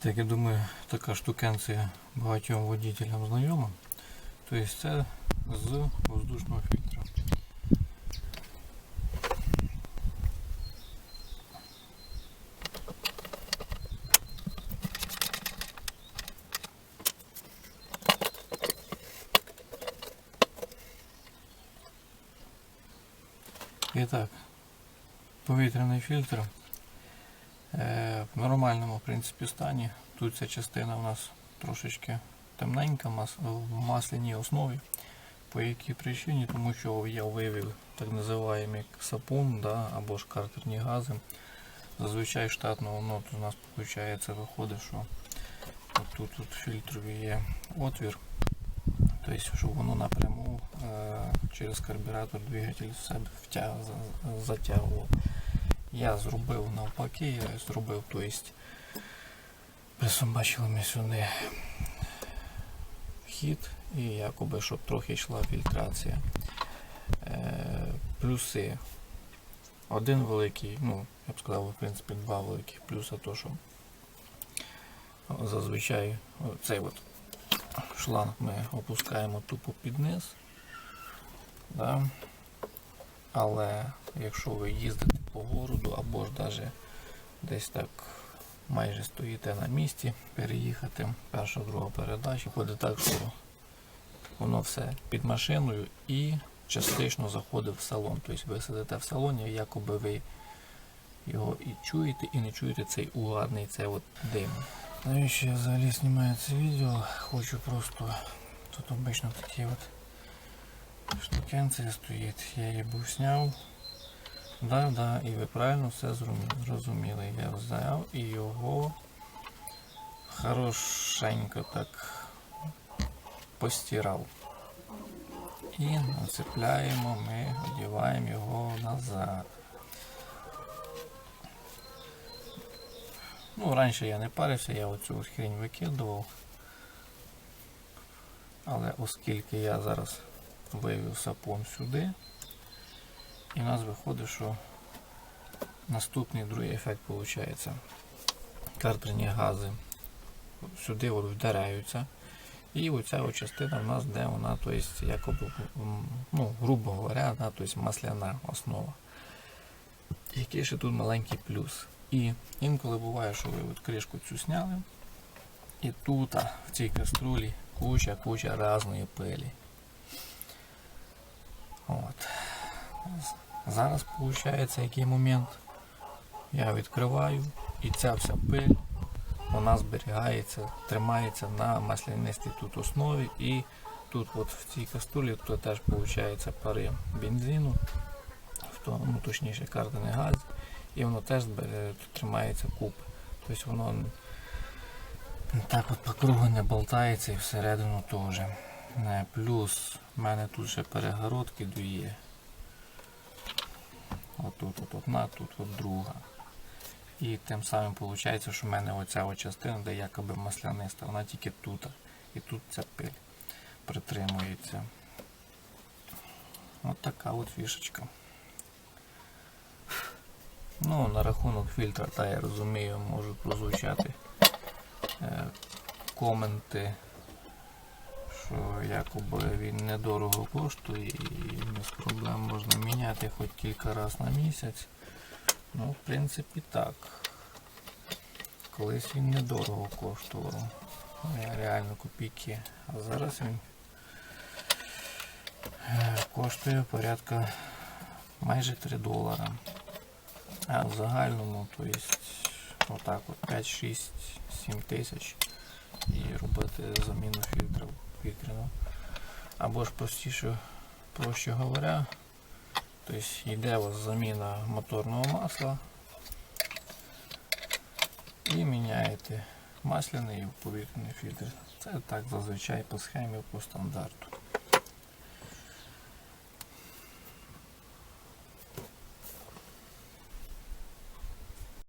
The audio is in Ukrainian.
Так я думаю, така штукенція багатьом водителям знайома. Тобто це з воздушного фільтра. І так, повітряний фільтр е, В нормальному в принципі, стані. Тут ця частина у нас трошечки темненька в масляній основі. По якій причині? Тому що я вивів так називаємо сапун да, або ж картерні гази. Зазвичай штатно воно у нас виходить, виходить, що тут, тут фільтрові є отвір. Тобто, щоб воно напряму е, через карбюратор двигатель в себе втяг, за- затягував. Я зробив навпаки, я зробив, тобто, присобачили ми сюди вхід і якоби, щоб трохи йшла фільтрація. Е, плюси. Один великий, ну, я б сказав, в принципі, два великих плюси, то що зазвичай цей от шланг ми опускаємо тупо під низ. Да? Але якщо ви їздите по городу або ж навіть десь так майже стоїте на місці, переїхати, перша, друга передача, ходить так, що воно все під машиною і частично заходить в салон. Тобто ви сидите в салоні, якоби ви його і чуєте, і не чуєте цей угарний цей от дим. Навіщо я взагалі знімаю це відео? Хочу просто. Тут обично такі от штукенція стоїть. Я її був зняв. Да, да, і ви правильно все зрозуміли. Я взяв і його хорошенько так постирав. І нацепляємо, ми одіваємо його назад. Ну, раніше я не парився, я оцю ось хрень викидував. Але оскільки я зараз вивів сапон сюди, і в нас виходить, що наступний другий ефект виходить. Картерні гази сюди вдаряються. І оця частина в нас, де вона, то есть, якоби, ну, грубо говоря, да, то масляна основа. Який ще тут маленький плюс. І інколи буває, що ви от кришку цю сняли, і тут, в цій каструлі, куча-куча різної пилі. От. Зараз виходить який момент. Я відкриваю і ця вся пиль вона зберігається, тримається на маслянистій тут основі і тут от в цій каструлі тут теж виходить пари бензину, ну, точніше карданий газ, і воно теж тримається куб. Тобто воно так от по кругу не болтається і всередину теж. Е, Плюс в мене тут ще перегородки дві. Отут от одна, тут от друга. І тим самим виходить, що в мене оця частина, де якоби масляниста, вона тільки тут. І тут ця пиль притримується. От така от фішечка. Ну, на рахунок фільтра, та я розумію, можуть прозвучати е, коменти, що якоби він недорого коштує і без проблем можна міняти хоч кілька разів на місяць. Ну, в принципі, так. Колись він недорого коштував. Е, Реально копійки. А зараз він е, коштує порядка майже 3 долара. А в загальному, то есть, отак от 5, 6, 7 тисяч і робити заміну фільтрів вітряного. Або ж простіше, проще говоря, Тобто йде у вас заміна моторного масла і міняєте масляний і повітряний фільтр. Це так зазвичай по схемі, по стандарту.